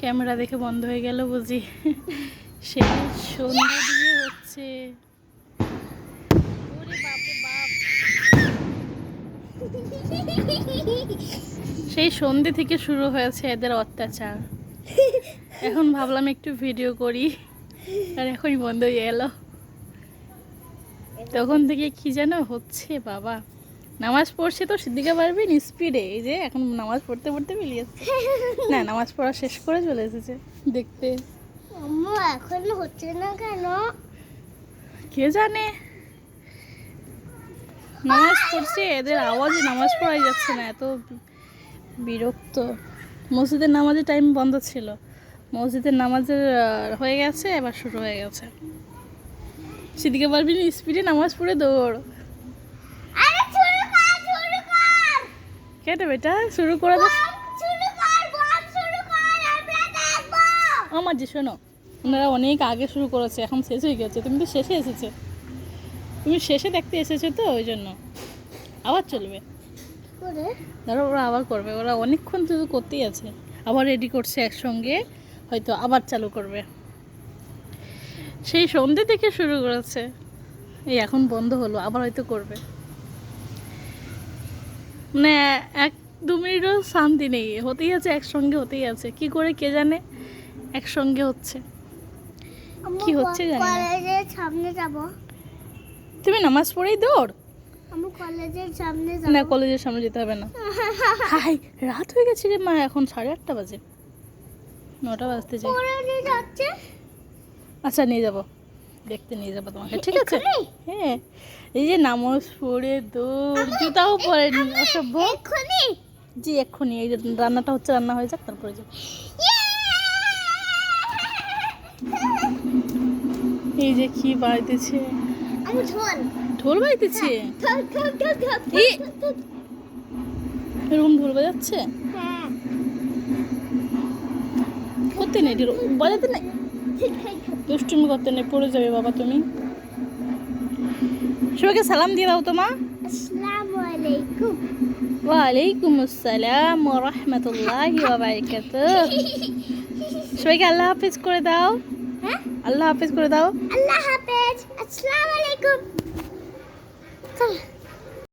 Camera দেখে বন্ধ হয়ে গেল বুঝি। সেই সন্ধ্যে দিয়ে হচ্ছে। সেই সন্ধে থেকে শুরু হয়েছে এদের অত্যাচার। এখন ভাবলাম একটু ভিডিও করি। আর এখনই বন্ধ হয়ে গেল তখন থেকে কি যেন হচ্ছে বাবা। নামাজ পড়ছে তো সিদ্দিকা পারবেন স্পিডে এই যে এখন নামাজ পড়তে পড়তে মিলিয়ে না নামাজ পড়া শেষ করে চলে এসেছে দেখতে। আম্মু এখন হচ্ছে না কেন? কে জানে? নামাজ পড়ছে এদের আওয়াজে নামাজ পড়াই যাচ্ছে না এত বিরক্ত। মসজিদের নামাজের টাইম বন্ধ ছিল। মসজিদের নামাজের হয়ে গেছে এবার শুরু হয়ে গেছে। সেদিকে পারবি স্পিডে নামাজ পড়ে দৌড় আরে শুরু কর শুরু কর কেটে বেটা শুরু করে দাও আমার যে শোনো ওনারা অনেক আগে শুরু করেছে এখন শেষ হয়ে গেছে তুমি তো শেষে এসেছ। তুমি শেষে দেখতে এসেছ তো ওই জন্য। আবার চলবে। ধরো ওরা আবার করবে ওরা অনেকক্ষণ শুধু করতেই আছে। আবার রেডি করছে একসঙ্গে হয়তো আবার চালু করবে। সেই সন্ধ্যে থেকে শুরু করেছে। এই এখন বন্ধ হলো আবার হয়তো করবে। মানে এক দু মিনিটও শান্তি নেই। হতেই আছে একসঙ্গে হতেই আছে। কি করে কে জানে? একসঙ্গে হচ্ছে। কি হচ্ছে জানি না। সামনে যাব। তুমি নামাজ পড়েই দৌড়? আমি কলেজের সামনে যাব। না কলেজের সামনে যেতে হবে না। হাই রাত হয়ে গেছে রে মা এখন সাড়ে আটটা বাজে। নটা বাজতে যায় আচ্ছা নিয়ে যাব। দেখতে নিয়ে যাব তোমাকে ঠিক আছে? হ্যাঁ এই যে নামাজ পড়ে দৌড় জুতাও পরে অসভ্য। জি এক্ষুনি এই যে রান্নাটা হচ্ছে রান্না হয়ে যাক তারপরে যাব। এই যে কি বাড়িতেছে ঢোল। বাড়িতেছে ঢোল। এরকম ঢোল বাজাচ্ছে? হ্যাঁ। করতে নেই বাজাতে নেই? দুষ্টুমি করতে নেই পড়ে যাবে বাবা তুমি। সবাইকে সালাম দিয়ে দাও তোমা আসসালামু আলাইকুম ওয়ালাইকুম আসসালাম ওয়া রাহমাতুল্লাহি ওয়া বারাকাতুহু সবাইকে আল্লাহ হাফেজ করে দাও। হ্যাঁ? আল্লাহ হাফেজ করে দাও। আল্লাহ হাফেজ। আসসালামু আলাইকুম চল।